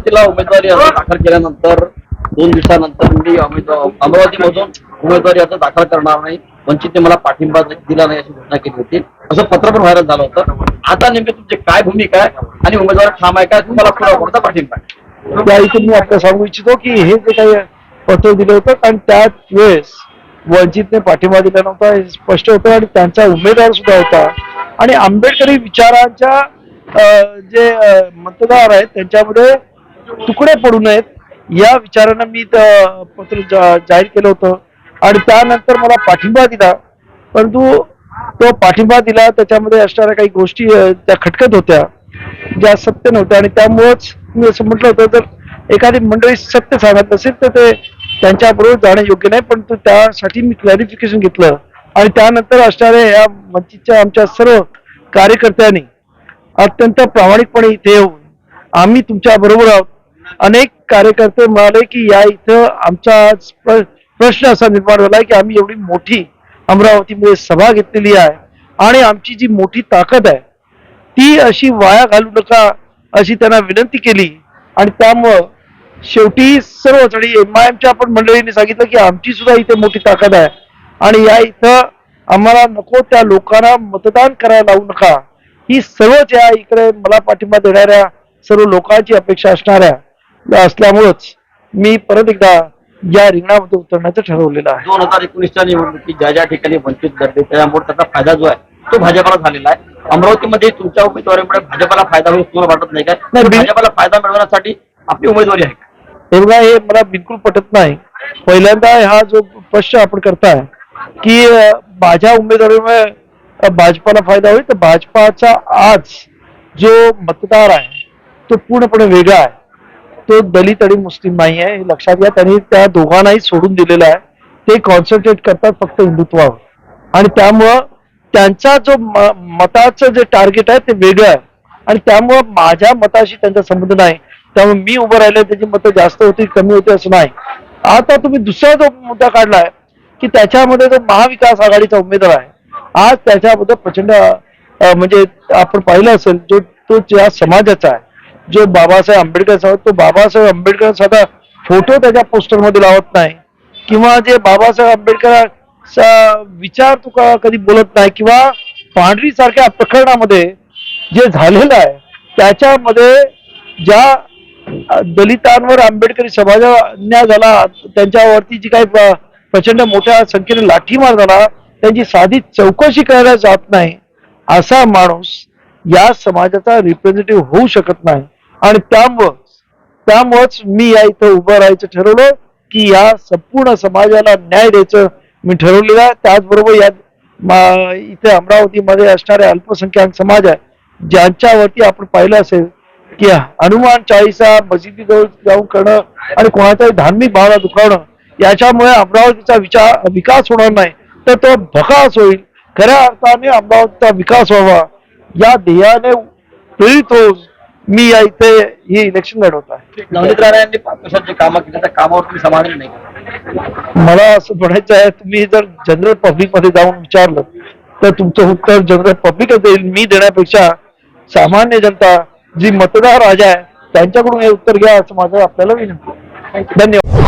अमरावतीला उमेदवारी अर्ज दाखल केल्यानंतर दोन दिवसानंतर मी उमेदवार अमरावतीमधून उमेदवारी अर्ज दाखल करणार नाही. वंचितने मला पाठिंबा दिला नाही अशी घोषणा केली होती. असं पत्र पण व्हायरल झालं होतं. आता नेमके तुमची काय भूमिका आहे आणि उमेदवार ठाम आहे काय? तुम्हाला पुन्हा कोणता पाठिंबा आहे? त्या इथे मी आपल्याला सांगू इच्छितो की हे जे काही पत्र दिलं होतं कारण त्याच वेळेस वंचितने पाठिंबा दिला नव्हता हे स्पष्ट होतं आणि त्यांचा उमेदवार सुद्धा होता. आणि आंबेडकरी विचारांच्या जे मतदार आहेत त्यांच्यामध्ये तुकडे पडू नयेत. या विचारानं मी पत्र जा- जाहीर केलं होतं. आणि त्यानंतर मला पाठिंबा दिला. परंतु तो पाठिंबा दिला त्याच्यामध्ये असणाऱ्या काही गोष्टी त्या खटकत होत्या ज्या सत्य नव्हत्या. आणि त्यामुळेच मी असं म्हटलं होतं जर एखादी मंडळी सत्य सांगत नसेल तर ते त्यांच्याबरोबर जाणं योग्य नाही. परंतु त्यासाठी मी क्लॅरिफिकेशन घेतलं. आणि त्यानंतर असणाऱ्या या मंचीच्या आमच्या सर्व कार्यकर्त्यांनी अत्यंत प्रामाणिकपणे इथे येऊन आम्ही तुमच्या बरोबर आहोत. अनेक कार्यकर्ते म्हणाले की या इथं आमचा आज प्र- प्रश्न असा निर्माण झाला की आम्ही एवढी मोठी अमरावतीमध्ये सभा घेतलेली आहे आणि आमची जी मोठी ताकद आहे ती अशी वाया घालू नका अशी त्यांना विनंती केली. आणि त्यामुळं शेवटी सर्वच एम आय एमच्या आपण मंडळींनी सांगितलं की आमची सुद्धा इथे मोठी ताकद आहे. आणि या इथं आम्हाला नको त्या लोकांना मतदान करायला लावू नका. ही सर्वच या इकडे मला पाठिंबा देणाऱ्या सर्व लोकांची अपेक्षा असणाऱ्या असल्यामुळंच मी परत एकदा या रिंगणामध्ये उतरण्याचं ठरवलेलं आहे. दोन हजार एकोणीसच्या निवडणुकीत ज्या ज्या ठिकाणी वंचित लढले त्यामुळे त्याचा फायदा जो आहे तो भाजपाला झालेला आहे. अमरावतीमध्ये तुमच्या उमेदवारीमुळे भाजपाला फायदा होईल तुम्हाला वाटत नाही काय? भाजपाला फायदा मिळवण्यासाठी आपली उमेदवारी आहे का? हे मला बिलकुल पटत नाही. पहिल्यांदा हा जो प्रश्न आपण करताय की माझ्या उमेदवारीमुळे भाजपाला फायदा होईल तर भाजपाचा आज जो मतदार आहे तो पूर्णपणे वेगळा आहे. तो दलित आणि मुस्लिम नाही आहे. हे लक्षात घ्या त्यांनी त्या दोघांनाही सोडून दिलेलं आहे. ते कॉन्सन्ट्रेट करतात फक्त हिंदुत्वावर. आणि त्यामुळं त्यांचा जो मताचं जे टार्गेट आहे ते वेगळं आहे. आणि त्यामुळं माझ्या मताशी त्यांचा संबंध नाही. त्यामुळे मी उभं राहिलं त्याची मतं जास्त होती कमी होती असं नाही. आता तुम्ही दुसरा जो मुद्दा काढलाय की त्याच्यामध्ये जो महाविकास आघाडीचा उमेदवार आहे आज त्याच्याबद्दल प्रचंड म्हणजे आपण पाहिलं असेल जो तो ज्या समाजाचा आहे जो बाबासाहेब आंबेडकर साहेब तो बाबासाहेब आंबेडकर साधा फोटो त्याच्या पोस्टरमध्ये लावत नाही. किंवा जे बाबासाहेब आंबेडकर विचार तुका कधी बोलत नाही किंवा पांढरी सारख्या प्रकरणामध्ये जे झालेलं आहे त्याच्यामध्ये ज्या दलितांवर आंबेडकरी समाजा अन्याय झाला त्यांच्यावरती जी काही प्रचंड मोठ्या संख्येने लाठीमार झाला त्यांची साधी चौकशी करायला जात नाही असा माणूस या समाजाचा रिप्रेझेंटेटिव्ह होऊ शकत नाही. आणि त्यामुळं त्यामुळंच मी या इथं उभं राहायचं ठरवलं की या संपूर्ण समाजाला न्याय द्यायचं मी ठरवलेलं आहे. त्याचबरोबर या मा- इथे अमरावतीमध्ये असणारे अल्पसंख्याक समाज आहे ज्यांच्यावरती आपण पाहिलं असेल की हनुमान चाळीसा मशिदीजवळ जाऊन करणं आणि कोणाच्याही धार्मिक भावना दुखावणं याच्यामुळे अमरावतीचा विचार विकास होणार नाही. तर तो भकास होईल. खऱ्या अर्थाने अमरावतीचा विकास व्हावा. या ध्येयाने प्रेरित होऊन मी या इथे हे इलेक्शन लढवत आहे. नवनीत राणे यांनी जे कामं केली? त्या कामावर तुम्ही समाधानी नाही? मला असं म्हणायचं आहे तुम्ही जर जनरल पब्लिकमध्ये जाऊन विचारलं तर तुमचं उत्तर जनरल पब्लिकच देईल. मी देण्यापेक्षा सामान्य जनता जी मतदार राजा आहे त्यांच्याकडून हे उत्तर घ्या असं माझं आपल्याला विनंती. धन्यवाद.